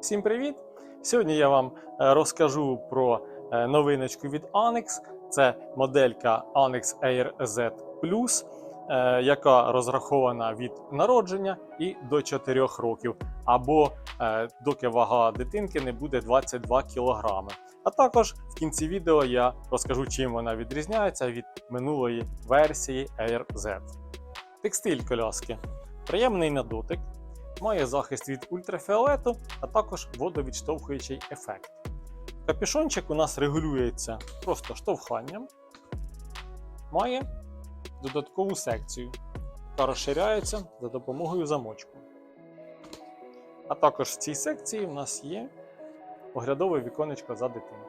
Всім привіт! Сьогодні я вам е, розкажу про е, новиночку від Annex. Це моделька Annex Air Z Plus, е, яка розрахована від народження і до 4 років, або доки вага дитинки не буде 22 кг. А також в кінці відео я розкажу, чим вона відрізняється від минулої версії Air Z. Текстиль коляски приємний на дотик, має захист від ультрафіолету, а також водовідштовхуючий ефект. Капюшончик у нас регулюється просто штовханням, має додаткову секцію, яка розширяється за допомогою замочку. А також в цій секції у нас є оглядове віконечко за дитиною.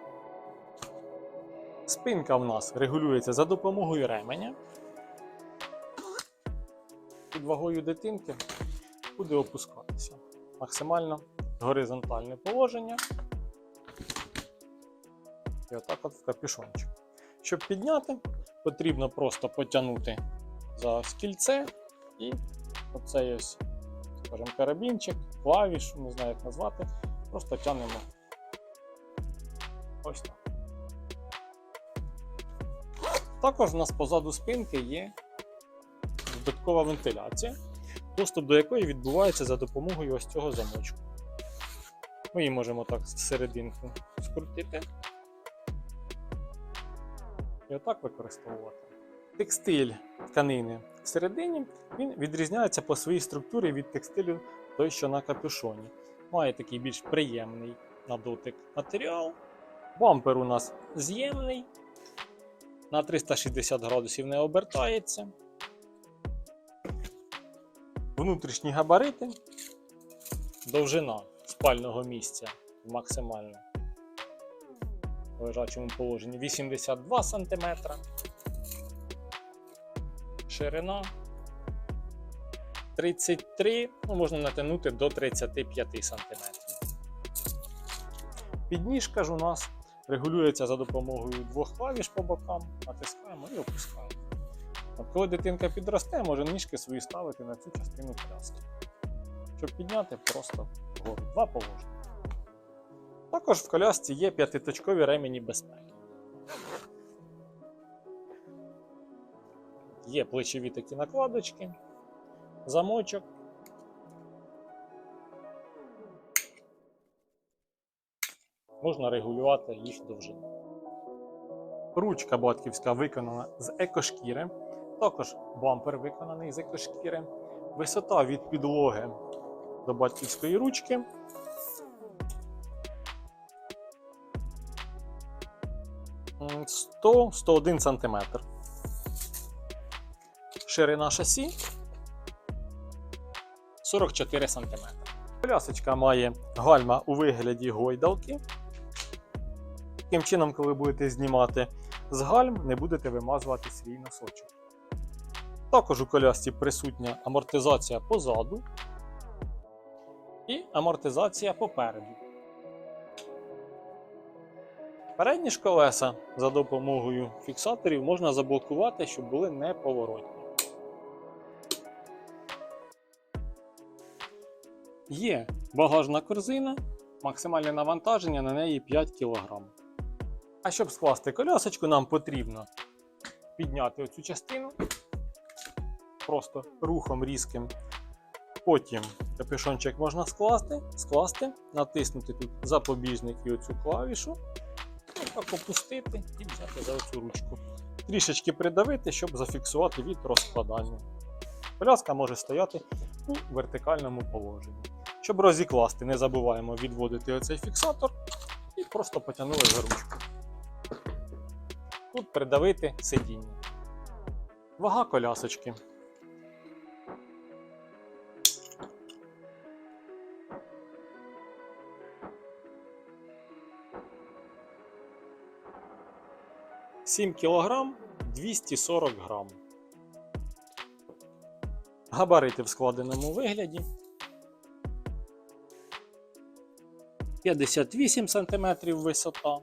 Спинка в нас регулюється за допомогою ременя. Під вагою дитинки буде опускатися. Максимально горизонтальне положення. І отак от в капюшончик. Щоб підняти, потрібно просто потягнути за скільце і оцей ось, скажімо, карабінчик, клавішу, не знаю як назвати, просто тягнемо ось так. Також у нас позаду спинки є додаткова вентиляція, доступ до якої відбувається за допомогою ось цього замочку. Ми її можемо так всерединку скрутити і отак використовувати. Текстиль тканини всередині він відрізняється по своїй структурі від текстилю той, що на капюшоні. Має такий більш приємний на дотик матеріал. Бампер у нас з'ємний, на 360 градусів не обертається. Внутрішні габарити, довжина спального місця максимально в лежачому положенні 82 см, ширина 33, ну, можна натягнути до 35 см. Підніжка ж у нас регулюється за допомогою двох клавіш по бокам, натискаємо і опускаємо. Коли дитинка підросте, може ніжки свої ставити на цю частину коляски. Щоб підняти просто вгору. Два положення. Також в колясці є п'ятиточкові ремені безпеки. Є плечові такі накладочки, замочок. Можна регулювати їх довжину. Ручка батьківська виконана з екошкіри. Також бампер виконаний з екошкіри. Висота від підлоги до батьківської ручки. М, 100-101 см. Ширина шасі 44 см. Колясочка має гальма у вигляді гойдалки. Таким чином, коли будете знімати з гальм, не будете вимазувати свій носочок. Також у колясці присутня амортизація позаду і амортизація попереду. Передні ж колеса за допомогою фіксаторів можна заблокувати, щоб були неповоротні. Є багажна корзина, максимальне навантаження на неї 5 кг. А щоб скласти колясочку, нам потрібно підняти оцю частину просто рухом різким. Потім капюшончик можна скласти, скласти, натиснути тут запобіжник і оцю клавішу, так опустити і взяти за оцю ручку. Трішечки придавити, щоб зафіксувати від розкладання. Коляска може стояти у вертикальному положенні. Щоб розікласти, не забуваємо відводити оцей фіксатор і просто потягнули за ручку. Тут придавити сидіння. Вага колясочки. Сім кілограм 240 грам. Габарити в складеному вигляді. 58 см висота.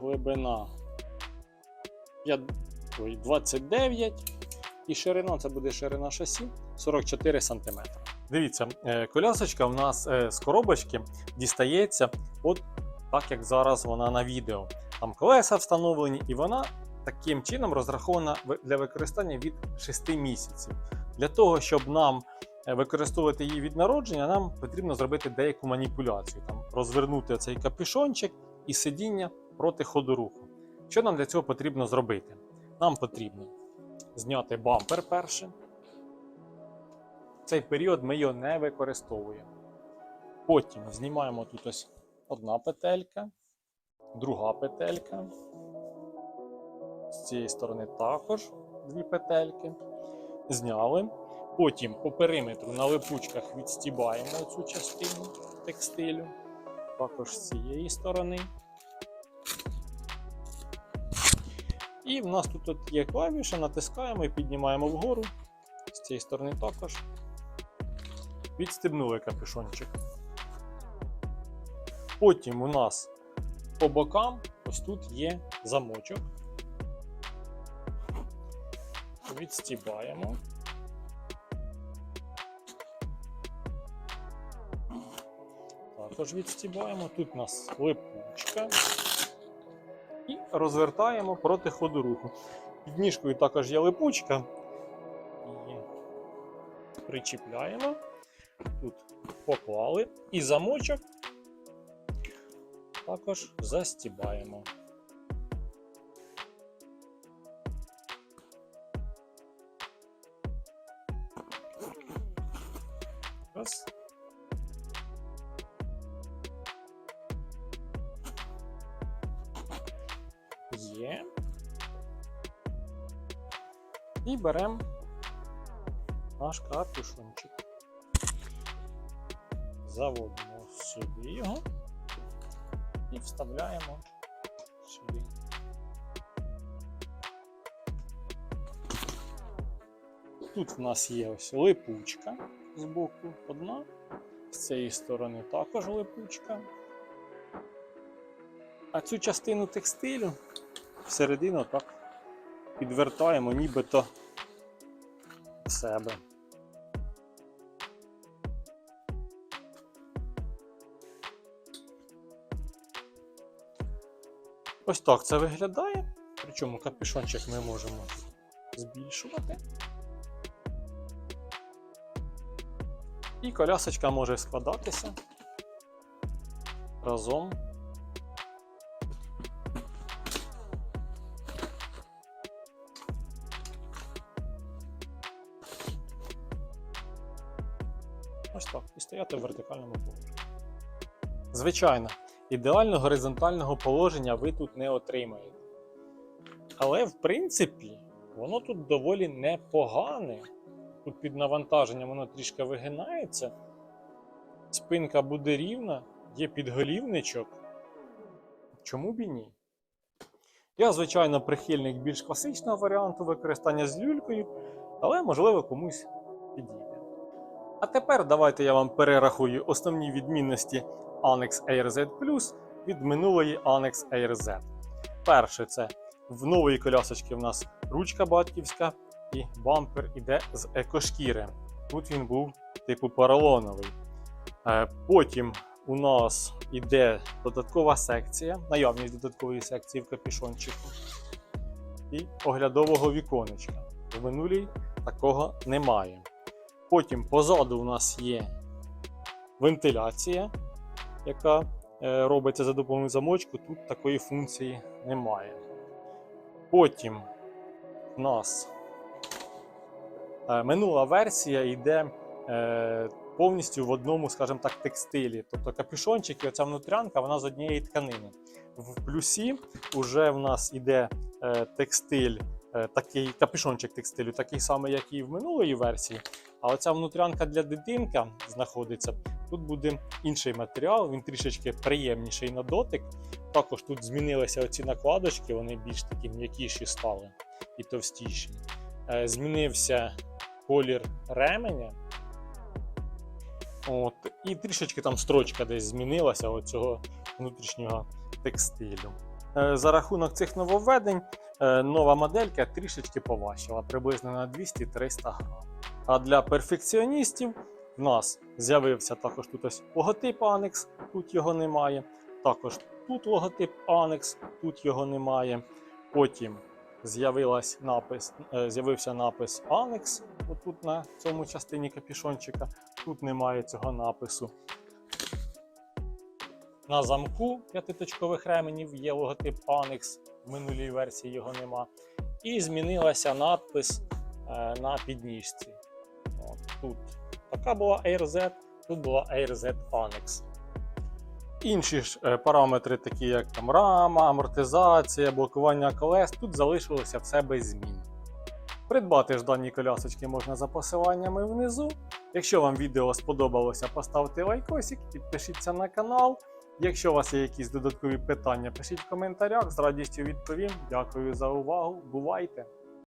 Глибина 29 і ширина це буде ширина шасі 44 см. Дивіться, е, колясочка в нас е, з коробочки дістається, от так як зараз вона на відео. Там колеса встановлені, і вона таким чином розрахована для використання від 6 місяців. Для того, щоб нам е, використовувати її від народження, нам потрібно зробити деяку маніпуляцію, там розвернути цей капюшончик і сидіння проти ходу руху. Що нам для цього потрібно зробити? Нам потрібно зняти бампер перше. Цей період ми його не використовуємо. Потім знімаємо тут ось одна петелька, друга петелька. З цієї сторони також дві петельки. Зняли. Потім по периметру на липучках відстібаємо цю частину текстилю. Також з цієї сторони. І в нас тут от є клавіша, натискаємо і піднімаємо вгору. З цієї сторони також. Відстебнули капюшончик. Потім у нас по бокам ось тут є замочок. Відстібаємо. Також відстібаємо. Тут у нас липучка. І розвертаємо проти ходу руху. Під ніжкою також є липучка. Її причіпляємо. Тут поклали. І замочок також застібаємо. Раз. Є. І беремо наш капюшончик. Заводимо сюди його і вставляємо сюди. Тут в нас є ось липучка з боку одна, з цієї сторони також липучка. А цю частину текстилю всередину так підвертаємо нібито в себе. Ось так це виглядає. Причому капюшончик ми можемо збільшувати. І колясочка може складатися разом. Ось так. І стояти в вертикальному положенні. Звичайно, ідеально горизонтального положення ви тут не отримаєте. Але, в принципі, воно тут доволі непогане. Тут під навантаженням воно трішки вигинається. Спинка буде рівна, є підголівничок. Чому б і ні? Я, звичайно, прихильник більш класичного варіанту використання з люлькою, але можливо комусь підійде. А тепер давайте я вам перерахую основні відмінності Annex Z Plus від минулої Annex Air Z. Перше, це в нової колясочки в нас ручка батьківська і бампер іде з екошкіри. Тут він був типу поролоновий. Е, Потім у нас іде додаткова секція, наявність додаткової секції в капюшончику і оглядового віконечка. В минулій такого немає. Потім позаду у нас є вентиляція, яка е, робиться за допомогою замочку. Тут такої функції немає. Потім у нас е, минула версія йде е, повністю в одному, скажімо так, текстилі. Тобто капюшончик і оця внутрянка вона з однієї тканини. В плюсі вже в нас іде текстиль, такий капюшончик текстилю, такий самий, як і в минулої версії. А оця внутрянка для дитинка знаходиться. Тут буде інший матеріал, він трішечки приємніший на дотик. Також тут змінилися оці накладочки, вони більш такі м'якіші стали і товстіші. Е, Змінився колір ременя. От, і трішечки там строчка десь змінилася оцього внутрішнього текстилю. Е, За рахунок цих нововведень е, нова моделька трішечки поважчала, приблизно на 200-300 грам. А для перфекціоністів в нас з'явився також тут ось логотип Annex, тут його немає. Також тут логотип Annex, тут його немає. Потім напис, е, з'явився напис Annex, отут на цьому частині капішончика. Тут немає цього напису. На замку п'ятиточкових ременів є логотип Annex, в минулій версії його нема. І змінилася надпис е, на підніжці. Тут така була AirZ, тут була AirZ Annex. Інші ж е, параметри, такі як там рама, амортизація, блокування колес, тут залишилося все без змін. Придбати ж дані колясочки можна за посиланнями внизу. Якщо вам відео сподобалося, поставте лайкосик, підпишіться на канал. Якщо у вас є якісь додаткові питання, пишіть в коментарях, з радістю відповім. Дякую за увагу. Бувайте!